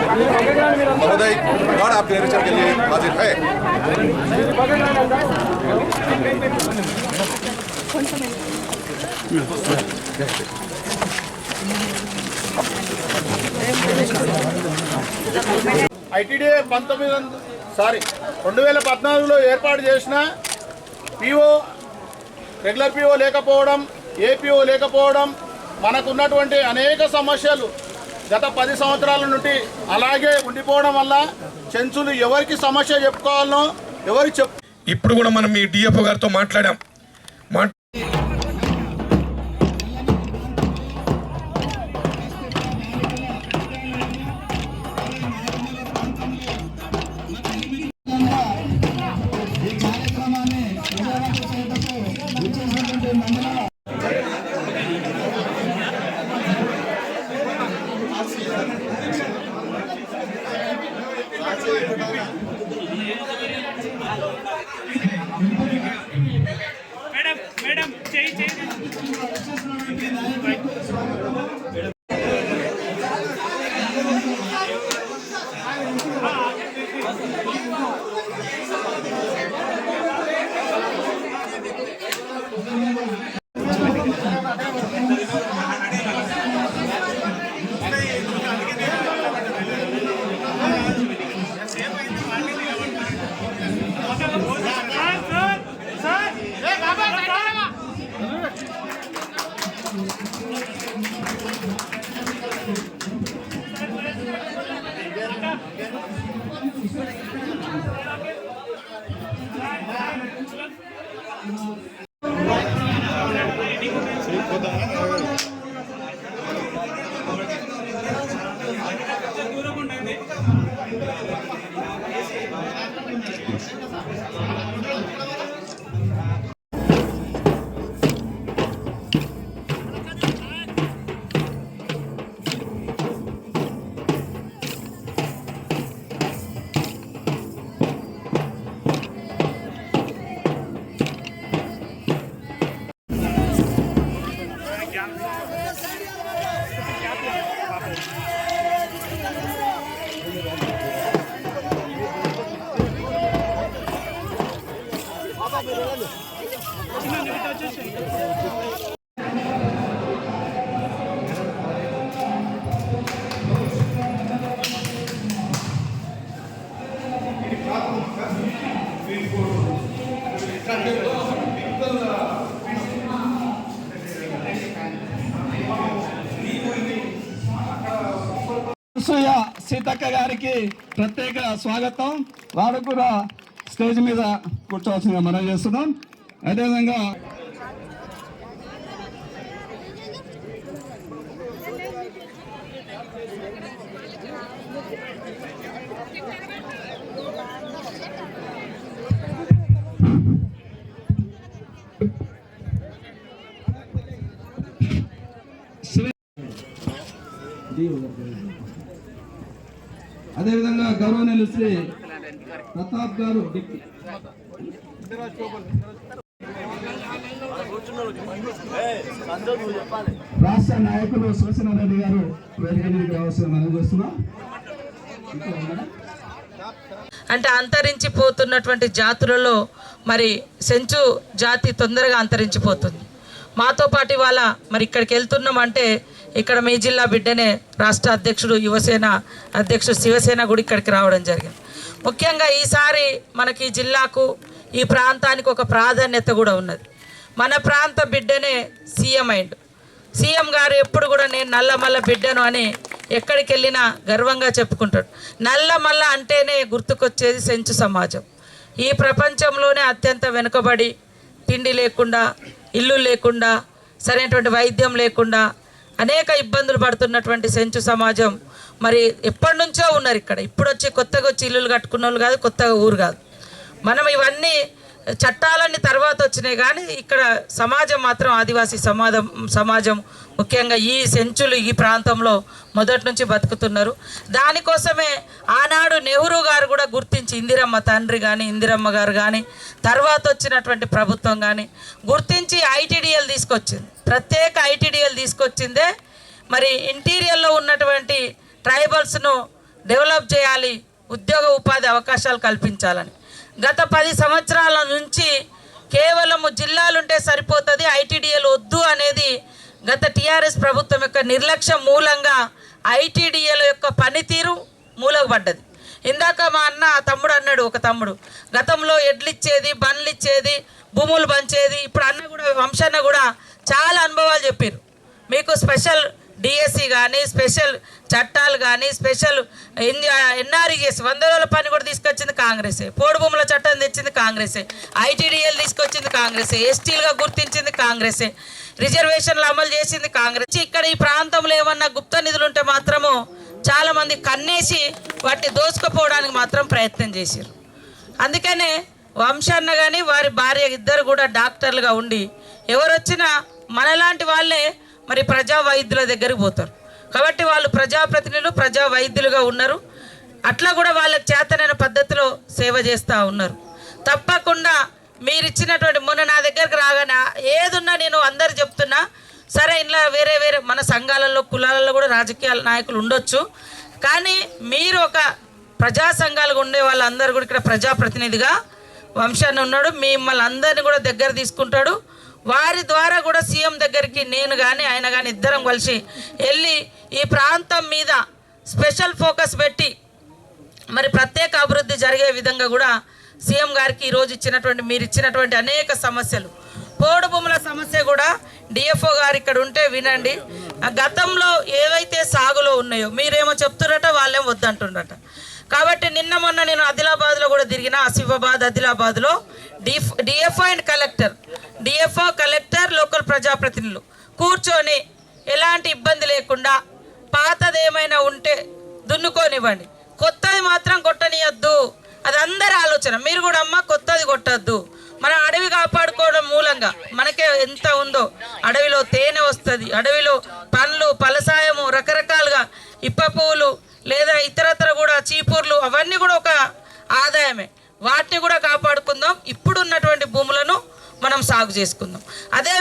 महोदय गण आपके निरीक्षण के लिए हाजिर है। ఐటీడీఏ పంతొమ్మిది సారీ రెండు వేల పద్నాలుగులో ఏర్పాటు చేసిన పిఓ రెగ్యులర్ పిఓ లేకపోవడం ఏపీఓ లేకపోవడం మనకున్నటువంటి అనేక సమస్యలు గత పది సంవత్సరాల నుండి అలాగే ఉండిపోవడం వల్ల చెంచులు ఎవరికి సమస్య చెప్పుకోవాలనో ఎవరికి చెప్ ఇప్పుడు కూడా మనం మీ డిఎఫ్ఓ గారితో మాట్లాడాం. どうも。అనసూయ సీతక్క గారికి ప్రత్యేక స్వాగతం. వారు కూడా స్టేజ్ మీద కూర్చోవాల్సిందిగా మనం చేస్తున్నాం. అదేవిధంగా శ్రీ అదేవిధంగా గౌరవనీయులు శ్రీ ప్రతాప్ గారు. రాష్ట్ర నాయకులు శివసేన రెడ్డి గారు వేదిక మీదకి రావాల్సిన మనం చేస్తున్నాం. అంటే అంతరించిపోతున్నటువంటి జాతులలో మరి సెంచు జాతి తొందరగా అంతరించిపోతుంది. మాతో పాటు ఇవాళ మరి ఇక్కడికి వెళ్తున్నాం అంటే ఇక్కడ మీ జిల్లా బిడ్డనే రాష్ట్ర అధ్యక్షుడు యువసేన అధ్యక్షుడు శివసేన కూడా ఇక్కడికి రావడం జరిగింది. ముఖ్యంగా ఈసారి మనకి ఈ జిల్లాకు ఈ ప్రాంతానికి ఒక ప్రాధాన్యత కూడా ఉన్నది. మన ప్రాంత బిడ్డనే సీఎం అయిండు. సీఎం గారు ఎప్పుడు కూడా నేను నల్లమల్ల బిడ్డను అని ఎక్కడికి వెళ్ళినా గర్వంగా చెప్పుకుంటాడు. నల్లమల్ల అంటేనే గుర్తుకొచ్చేది సెంచు సమాజం. ఈ ప్రపంచంలోనే అత్యంత వెనుకబడి తిండి లేకుండా ఇల్లు లేకుండా సరైనటువంటి వైద్యం లేకుండా అనేక ఇబ్బందులు పడుతున్నటువంటి సెంచు సమాజం. మరి ఎప్పటి నుంచో ఉన్నారు ఇక్కడ. ఇప్పుడు వచ్చి కొత్తగా వచ్చి ఇల్లులు కట్టుకున్న వాళ్ళు కాదు కొత్తగా ఊరు కాదు. మనం ఇవన్నీ చట్టాలన్నీ తర్వాత వచ్చినాయి కానీ ఇక్కడ సమాజం మాత్రం ఆదివాసీ సమాజం సమాజం ముఖ్యంగా ఈ సెంచులు ఈ ప్రాంతంలో మొదటి నుంచి బతుకుతున్నారు. దానికోసమే ఆనాడు నెహ్రూ గారు కూడా గుర్తించి ఇందిరమ్మ తండ్రి కానీ ఇందిరమ్మ గారు కానీ తర్వాత వచ్చినటువంటి ప్రభుత్వం కానీ గుర్తించి ఐటీడీఎల్ తీసుకొచ్చింది. ప్రత్యేక ఐటీడీఎల్ తీసుకొచ్చిందే. మరి ఇంటీరియర్లో ఉన్నటువంటి ట్రైబల్స్ను డెవలప్ చేయాలి ఉద్యోగ ఉపాధి అవకాశాలు కల్పించాలని. గత పది సంవత్సరాల నుంచి కేవలము జిల్లాలుంటే సరిపోతుంది ఐటీడీఎల్ వద్దు అనేది గత టీఆర్ఎస్ ప్రభుత్వం యొక్క నిర్లక్ష్యం మూలంగా ఐటీడీఎల్ యొక్క పనితీరు మూలగబడ్డది ఇందాక మా అన్న తమ్ముడు అన్నాడు ఒక తమ్ముడు గతంలో ఎడ్లు ఇచ్చేది బండ్లు ఇచ్చేది భూములు పంచేది ఇప్పుడు అన్న కూడా వంశన్న కూడా చాలా అనుభవాలు చెప్పారు. మీకు స్పెషల్ డిఎస్సి కానీ స్పెషల్ చట్టాలు కానీ స్పెషల్ ఎన్ఆర్ఈఎస్ వంద రోజుల పని కూడా తీసుకొచ్చింది కాంగ్రెసే. పోడు భూముల చట్టం తెచ్చింది కాంగ్రెసే. ఐటీడీఎల్ తీసుకొచ్చింది కాంగ్రెసే. ఎస్టీలుగా గుర్తించింది కాంగ్రెసే. రిజర్వేషన్లు అమలు చేసింది కాంగ్రెస్. ఇక్కడ ఈ ప్రాంతంలో ఏమన్నా గుప్త నిధులు ఉంటే మాత్రము చాలామంది కన్నేసి వాటిని దోచుకుపోవడానికి మాత్రం ప్రయత్నం చేశారు. అందుకనే వంశన్న కానీ వారి భార్య ఇద్దరు కూడా డాక్టర్లుగా ఉండి ఎవరు వచ్చినా మనలాంటి వాళ్ళే మరి ప్రజా వైద్యుల దగ్గరికి పోతారు. కాబట్టి వాళ్ళు ప్రజాప్రతినిధులు ప్రజా వైద్యులుగా ఉన్నారు. అట్లా కూడా వాళ్ళకి చేతనైన పద్ధతిలో సేవ చేస్తూ ఉన్నారు. తప్పకుండా మీరు ఇచ్చినటువంటి మొన్న నా దగ్గరకు రాగానే ఏదున్నా నేను అందరు చెప్తున్నా. సరే ఇంట్లో వేరే వేరే మన సంఘాలలో కులాలలో కూడా రాజకీయ నాయకులు ఉండొచ్చు. కానీ మీరు ఒక ప్రజా సంఘాలుగా ఉండే వాళ్ళందరూ కూడా ఇక్కడ ప్రజాప్రతినిధిగా వంశాన్ని ఉన్నాడు. మిమ్మల్ని అందరినీ కూడా దగ్గర తీసుకుంటాడు. వారి ద్వారా కూడా సీఎం దగ్గరికి నేను కానీ ఆయన కానీ ఇద్దరం కలిసి వెళ్ళి ఈ ప్రాంతం మీద స్పెషల్ ఫోకస్ పెట్టి మరి ప్రత్యేక అభివృద్ధి జరిగే విధంగా కూడా సీఎం గారికి ఈరోజు ఇచ్చినటువంటి మీరు ఇచ్చినటువంటి అనేక సమస్యలు. పోడు భూముల సమస్య కూడా డిఎఫ్ఓ గారు ఇక్కడ ఉంటే వినండి. ఆ గతంలో ఏవైతే సాగులో ఉన్నాయో మీరేమో చెప్తున్నట వాళ్ళేం వద్దంటున్నట కాబట్టి నిన్న మొన్న నేను ఆదిలాబాద్లో కూడా తిరిగిన ఆసిఫాబాద్ ఆదిలాబాద్లో. Diff DFO and collector. DFO collector local ప్రజాప్రతినిధులు. కూర్చొని ఎలాంటి ఇబ్బంది లేకుండా పాతది ఏమైనా ఉంటే దున్నుకోనివ్వండి. కొత్తది మాత్రం కొట్టనియద్దు. అది అందరి ఆలోచన. మీరు కూడా అమ్మ కొత్తది కొట్టద్దు. మన అడవి కాపాడుకోవడం మూలంగా మనకే ఎంత ఉందో అడవిలో తేనె వస్తుంది. అడవిలో పండ్లు పలసాయము రకరకాలుగా ఇప్ప పువ్వులు లేదా ఇతరత్ర కూడా చీపుర్లు అవన్నీ కూడా ఒక ఆదాయమే. వాటిని కూడా కాపాడుకుందాం. ఇప్పుడు ఉన్నటువంటి భూములను మనం సాగు చేసుకుందాం. అదే